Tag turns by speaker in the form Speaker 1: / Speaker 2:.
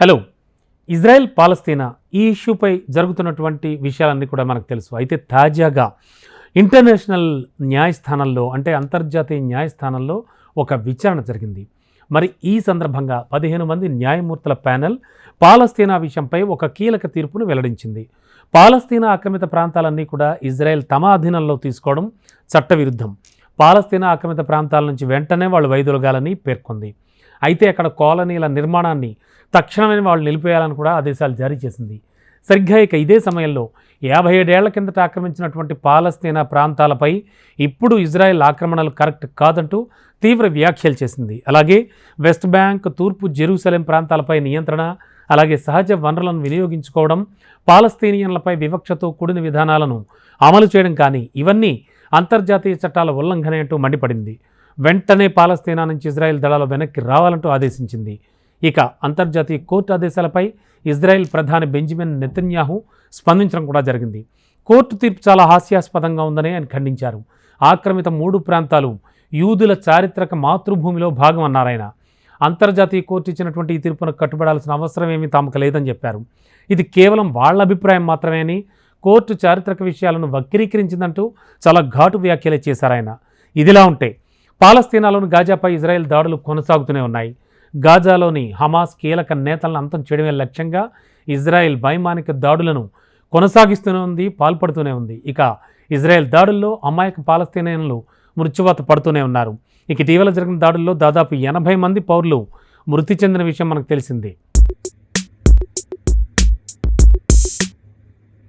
Speaker 1: Hello. Israel పాలస్తీనా ఈ ఇష్యూపై జరుగుతున్నటువంటి విషయాలన్నీ కూడా మనకు తెలుసు. అయితే తాజాగా ఇంటర్నేషనల్ న్యాయస్థానంలో అంటే అంతర్జాతీయ న్యాయస్థానంలో ఒక విచారణ జరిగింది. మరి ఈ సందర్భంగా పదిహేను మంది న్యాయమూర్తుల ప్యానెల్ పాలస్తీనా విషయంపై ఒక కీలక తీర్పును వెల్లడించింది. పాలస్తీనా ఆక్రమిత ప్రాంతాలన్నీ కూడా ఇజ్రాయెల్ తమ అధీనంలో తీసుకోవడం చట్టవిరుద్ధం. పాలస్తీనా ఆక్రమిత ప్రాంతాల నుంచి వెంటనే వాళ్ళు వైదొలగాలని పేర్కొంది. అయితే అక్కడ కాలనీల నిర్మాణాన్ని తక్షణమే వాళ్ళు నిలిపేయాలని కూడా ఆదేశాలు జారీ చేసింది. సరిగ్గా ఇక ఇదే సమయంలో యాభై ఏడేళ్ళ కిందట ఆక్రమించినటువంటి పాలస్తీనా ప్రాంతాలపై ఇప్పుడు ఇజ్రాయెల్ ఆక్రమణలు కరెక్ట్ కాదంటూ తీవ్ర వ్యాఖ్యలు చేసింది. అలాగే వెస్ట్ బ్యాంక్ తూర్పు జెరూసలేం ప్రాంతాలపై నియంత్రణ అలాగే సహజ వనరులను వినియోగించుకోవడం పాలస్తీనియన్లపై వివక్షతో కూడిన విధానాలను అమలు చేయడం కానీ ఇవన్నీ అంతర్జాతీయ చట్టాల ఉల్లంఘన అంటూ మండిపడింది. వెంటనే పాలస్తీనా నుంచి ఇజ్రాయెల్ దళాలు వెనక్కి రావాలంటూ ఆదేశించింది. ఇక అంతర్జాతీయ కోర్టు ఆదేశాలపై ఇజ్రాయెల్ ప్రధాని బెంజమిన్ నెతన్యాహు స్పందించడం కూడా జరిగింది. కోర్టు తీర్పు చాలా హాస్యాస్పదంగా ఉందని ఆయన ఖండించారు. ఆక్రమిత మూడు ప్రాంతాలు యూదుల చారిత్రక మాతృభూమిలో భాగం అన్నారాయన అంతర్జాతీయ కోర్టు ఇచ్చినటువంటి ఈ తీర్పును కట్టుబడాల్సిన అవసరం ఏమీ తాముకు లేదని చెప్పారు. ఇది కేవలం వాళ్ళ అభిప్రాయం మాత్రమే అని కోర్టు చారిత్రక విషయాలను వక్రీకరించిందంటూ చాలా ఘాటు వ్యాఖ్యలు చేశారు ఆయన. ఇదిలా ఉంటే పాలస్తీనాలోని గాజాపై ఇజ్రాయెల్ దాడులు కొనసాగుతూనే ఉన్నాయి. గాజాలోని హమాస్ కీలక నేతలను అంతం చేయడమే లక్ష్యంగా ఇజ్రాయెల్ వైమానిక దాడులను కొనసాగిస్తూనే ఉంది పాల్పడుతూనే ఉంది. ఇక ఇజ్రాయెల్ దాడుల్లో అమాయక పాలస్తీనియన్లు మృత్యువాత పడుతూనే ఉన్నారు. ఇక ఇటీవల జరిగిన దాడుల్లో దాదాపు ఎనభై మంది పౌరులు మృతి చెందిన విషయం మనకు తెలిసిందే.